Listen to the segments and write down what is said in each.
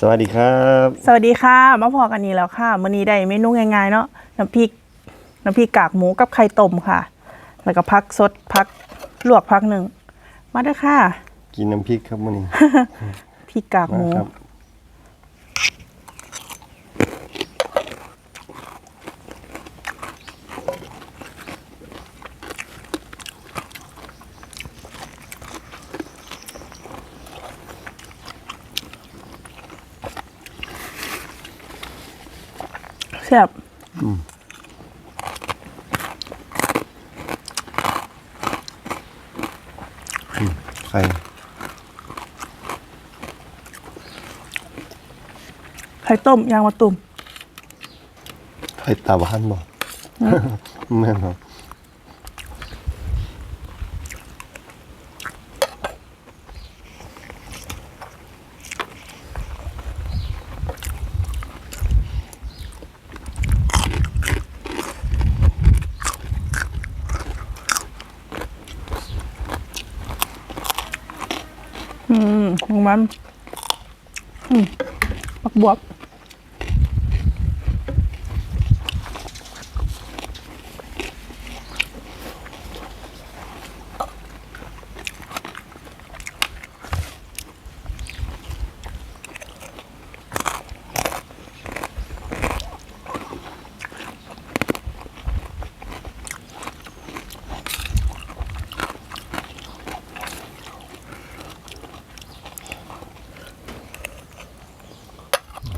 สวัสดีครับ สวัสดีค่ะ มาพอกันนี้แล้วค่ะมื้อนี้ได้เมนูง่ายๆเนาะน้ำพริกน้ำพริกกากหมูกับไข่ต้มค่ะ แล้วก็พักสดพักลวกพักหนึ่งมาเด้อค่ะ กินน้ำพริกครับมื้อนี้ พริกกากหมามูครับ แซ่บไข่ไข่ต้มยางมะตุ่มไข่ตาบ้านบ่แม่นครับ อื มันปักบวบ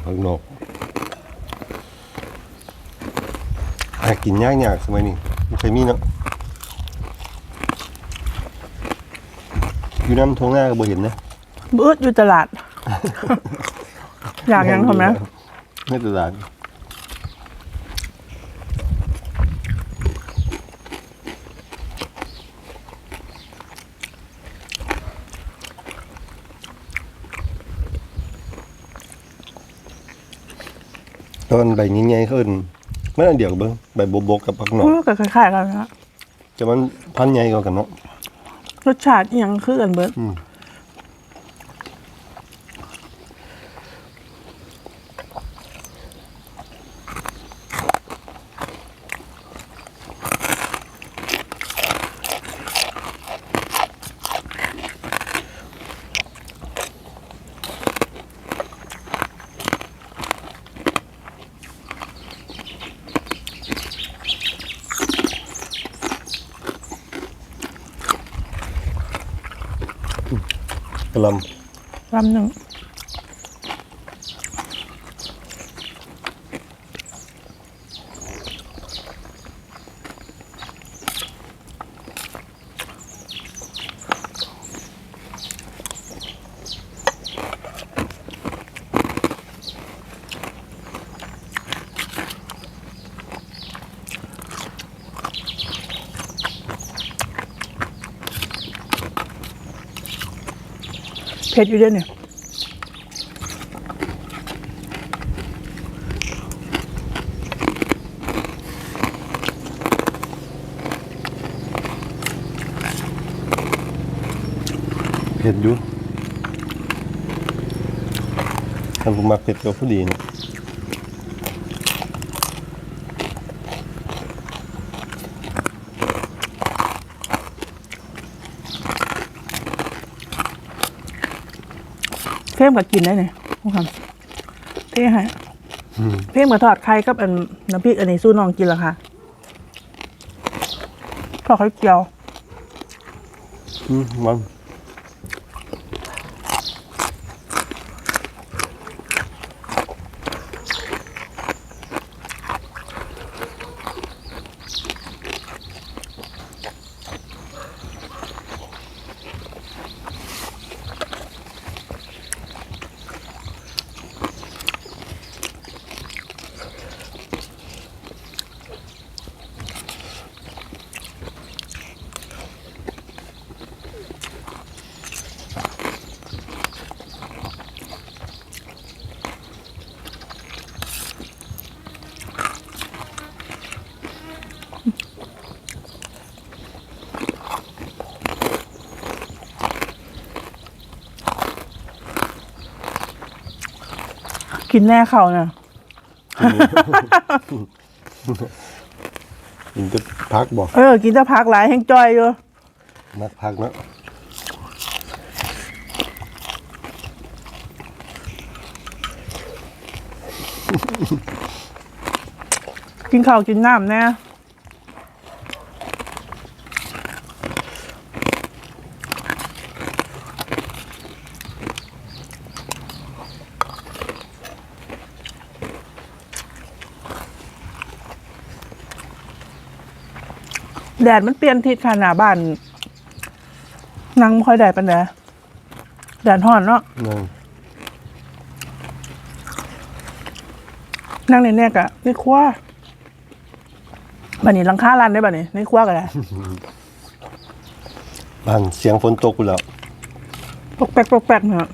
ผักนกหากินยากยากสมัยนี้บ่เคยมีเนาะอยู่น้ำทงหน้าก็บ่เห็นนะบื้ออยู่ตลาด อยากยังทำนะในตลาด ตอนใบใหญ่ๆขึ้นมันอันเดียวกันเบิ่งใบบบกกับผักหนอกโอ้ก็คล้ายๆกันนะแต่มันพันธุ์ใหญ่กว่ากันเนาะรสชาติอิหยังคือกันเบิด อืม กะหลลำหนึ่ง เผ็ดอยู่ด้วยเนี่ยเผ็ดอยู่ทำผมมักเผ็ดก็พอดีเนี่ย เพิ่มกับกินได้เนี่ยผู้คำเท่ให้เพิ่มกับทอดไข่กับอันน้ำพริกอันนี้สู้น้องกินเหรอคะทอดไข่เจียว อืมมัน กินแน่เขาน่ะ กินก็พักบ่เออ กินจะพักหลายแห้งจอยอยู่นักพักเนาะกินข้าวกินน้ำแน่ แดดมันเปลี่ยนทิศค่ะหน้าบ้านนั่งไม่ค่อยได้ปันแดดแดดห่อนเนาะนั่งนั่งในแนกอะในครัวบันนี้หลังคาลันได้บันนี้ในครัวกันเลยบางเสียงฝนตกกูแล้ว ปกแป๊กปกแป๊กเนี่ย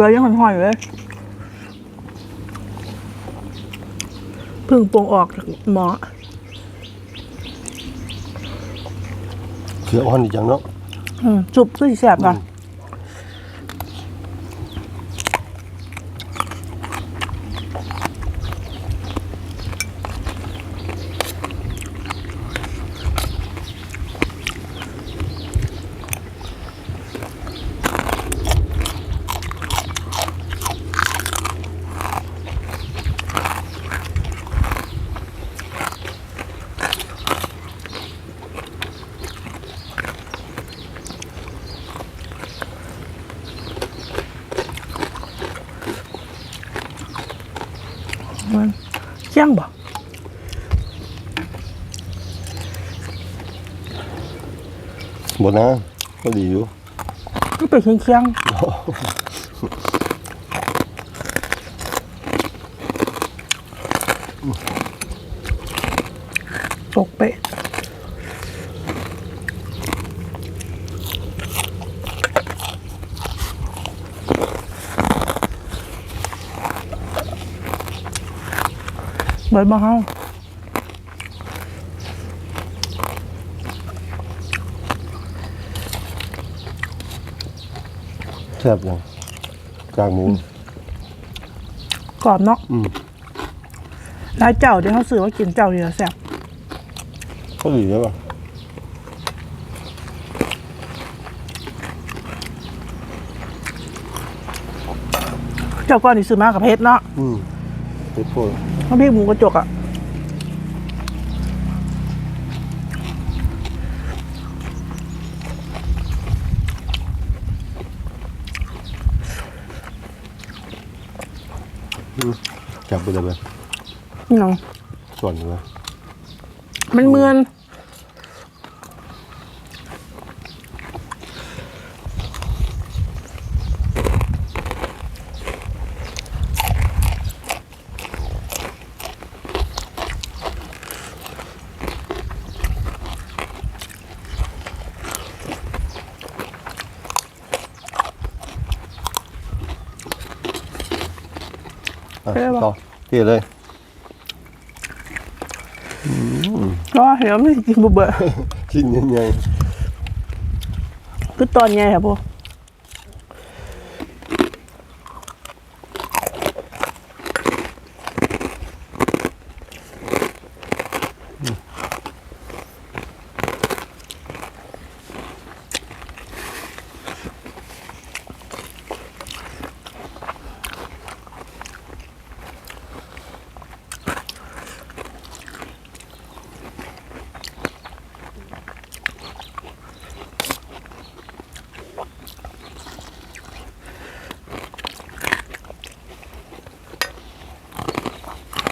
บักเขือยังห่อยๆอยู่เลยเพึ่งปรุงออกจากหมอเสืออ่อนอีกอย่างเนาะอืมจุบคือสิแสบก่ะ มัน เคี่ยงบ่บนนะก็ดีอยู่ก็เป็นเคี่ยงเคี่ยงตกเป เบิดมาเฮาแซ่บยังกลางหมูกรอบเนาะอืมร้ายเจ้าเดี๋ยวเขาซื้อว่ากินเจ้าเดียวแซ่บก็ดีใช่ป่ะเจ้าก้อนนี่ซื้อมากับเพชรเนาะอืม เผ็ดโพดน้ำพริกหมูกระจกอะจับไปเลยไปนี่น้องส่วนเลยมันเมือน เลยปะต่อเทเลยก็เดี๋ยวไม่กินบุเบะชิ้นใหญ่คือตอนไงครับพวก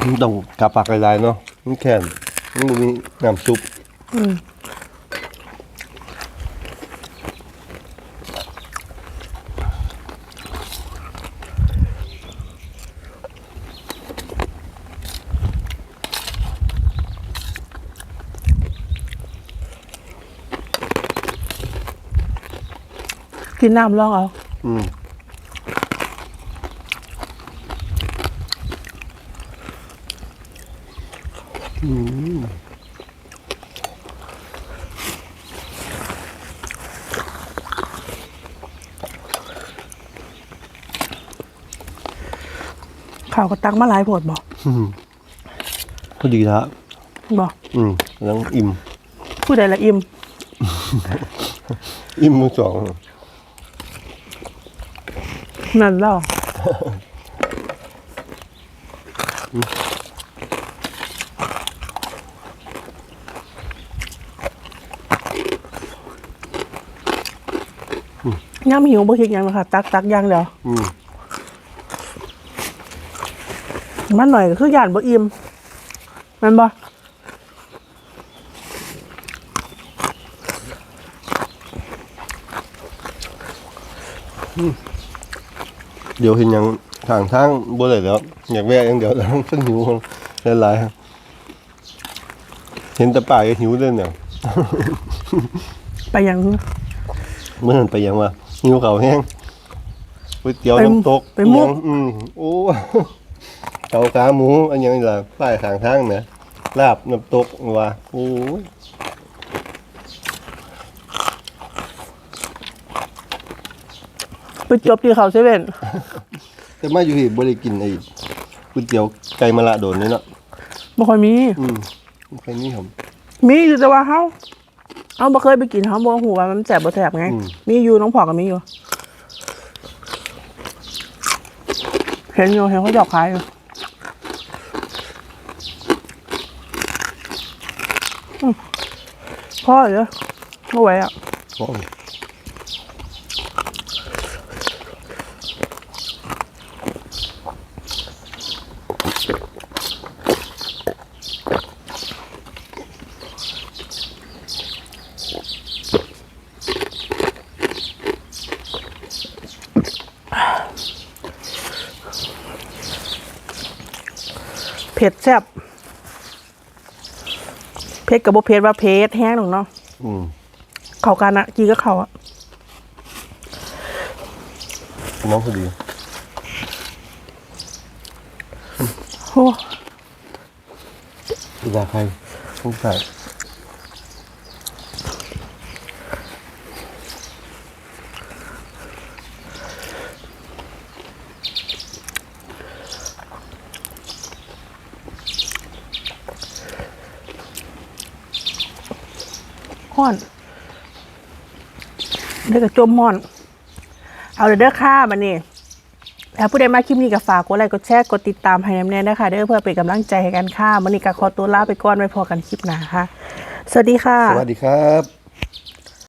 ันต้องกาปากหลายๆเนาะนี่แค่งมันบ่มีน้ำซุปกินน้ำลองเอา อืม ข่าวก็ตักมาหลายโผดบอกพอดีละบอกอืมแล้วอิ่มผู้ใดละอิ่ม อิ่มมือสอง นั่นเล่า ย่ำหิวบ่คิดหยังนะคะตักตักอย่างเดียวอืมมันหน่อยก็คือย่านบ่อิ่มแมันบ่เดี๋ยวเห็นอย่างทางทางบ่ได้แล้ว อยากแวะอย่างเดียวแล้วเพิ่งหิวหลายๆครับเห็นแต่ป่าก็หิวเลยเนี่ย ไปหยัง เมื่อนั้นไปยังว่า หิวเขาวแห้งก๋วยเตี๋ยวไปน้ำตกไปมุก อิหยังอืมโอ้เกาขาหมูอันยังนี่ล่ะป้ายข้างทางเนี่ยลาบน้ำตกว่าโอ้ยไปจบที่เขาเซเว่นแต่มาอยู่ที่บ่ได้กินไอ้ก๋วยเตี๋ยวไก่มะละโดนนี่เนาะบ่ค่อยมี อืมแค่นี้ครับมีอยู่แต่ว่าเฮา เฮาบ่เคยไปกินเฮาบ่ฮู้ว่ามันแซ่บบ่แซ่บไง อืม มีอยู่น้องพอก็มีอยู่ เห็นอยู่เห็นเขาหยอกขายอยู่อืมพ่อเหรอไม่ไหวอะโอ้ย เผ็ดแซ่บเผ็ดกับบ่เผ็ดว่าเผ็ดแห้งหรอกเนาะอืมเข้ากันอะกีก็เข้าอะน้องพอดีโอ้พิซาใครต้องใส่ ห้อนเด็กกระจมห้อน เอาเด้อค่ะมันนี่ถ้าผู้ใดมาคลิปนี้ก็ฝากกดไลค์กดแชร์กดติดตามให้น้ำแน่นะคะเด้อเพื่อเป็นกำลังใจให้กันค่ะมันนี่ก็ขอตัวลาไปก่อนไว้พอกันคลิปหน้าค่ะ สวัสดีค่ะ สวัสดีครับ